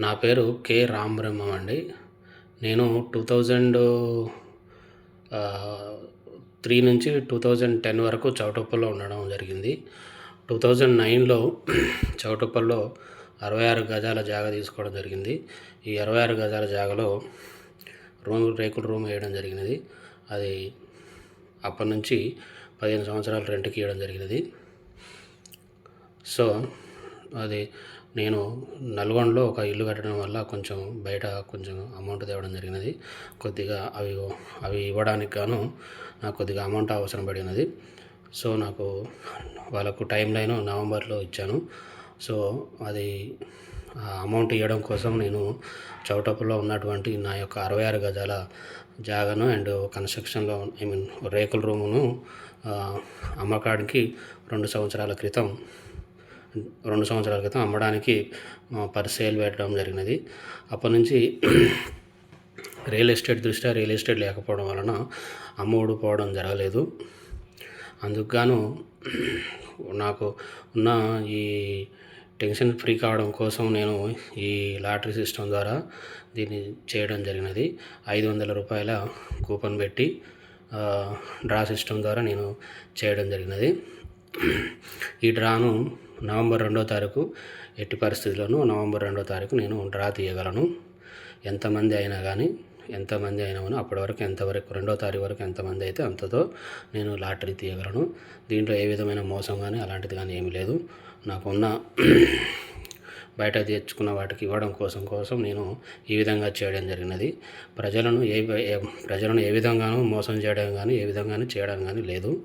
నా పేరు కె రామబ్రహ్మం అండి. నేను టూ థౌజండ్ త్రీ నుంచి టూ థౌజండ్ టెన్ వరకు చౌటప్పల్లో ఉండడం జరిగింది. టూ థౌజండ్ నైన్లో చౌటప్పల్లో అరవై ఆరు గజాల జాగా తీసుకోవడం జరిగింది. ఈ అరవై ఆరు గజాల జాగాలో రూమ్ రేకుల రూమ్ వేయడం జరిగినది. అది అప్పటి నుంచి పదిహేను సంవత్సరాలు రెంట్కి ఇవ్వడం జరిగినది. సో అది నేను నల్గొండలో ఒక ఇల్లు కట్టడం వల్ల కొంచెం బయట కొంచెం అమౌంట్ తేవడం జరిగినది. కొద్దిగా అవి అవి ఇవ్వడానికి గాను నాకు కొద్దిగా అమౌంట్ అవసరం పడినది. సో నాకు వాళ్ళకు టైం లైన్ నవంబర్లో ఇచ్చాను. సో అది ఆ అమౌంట్ ఇవ్వడం కోసం నేను చౌటప్పులో ఉన్నటువంటి నా యొక్క అరవై ఆరు గజాల జాగాను అండ్ కన్స్ట్రక్షన్లో ఐ మీన్ రేకుల రూమును అమ్మకానికి రెండు సంవత్సరాల క్రితం రెండు సంవత్సరాల క్రితం అమ్మడానికి పర్ సేల్ పెట్టడం జరిగినది. అప్పటి నుంచి రియల్ ఎస్టేట్ దృష్ట్యా రియల్ ఎస్టేట్ లేకపోవడం వలన అమ్మ పోవడం జరగలేదు. అందుకు గాను నాకు ఉన్న ఈ టెన్షన్ ఫ్రీ కావడం కోసం నేను ఈ లాటరీ సిస్టమ్ ద్వారా దీన్ని చేయడం జరిగినది. ఐదు వందల రూపాయల కూపన్ పెట్టి డ్రా సిస్టమ్ ద్వారా నేను చేయడం జరిగినది. ఈ డ్రాను నవంబర్ రెండో తారీఖు ఎట్టి పరిస్థితుల్లోనూ నవంబర్ రెండో తారీఖు నేను డ్రా తీయగలను. ఎంతమంది అయినా కానీ ఎంతమంది అయినా కానీ అప్పటి వరకు ఎంతవరకు రెండో తారీఖు వరకు ఎంతమంది అయితే అంతతో నేను లాటరీ తీయగలను. దీంట్లో ఏ విధమైన మోసం కానీ అలాంటిది కానీ ఏమీ లేదు. నాకున్న బయట తెచ్చుకున్న వాటికి ఇవ్వడం కోసం కోసం నేను ఈ విధంగా చేయడం జరిగినది. ప్రజలను ఏ ప్రజలను ఏ విధంగానూ మోసం చేయడం కానీ ఏ విధంగానూ చేయడం కానీ లేదు.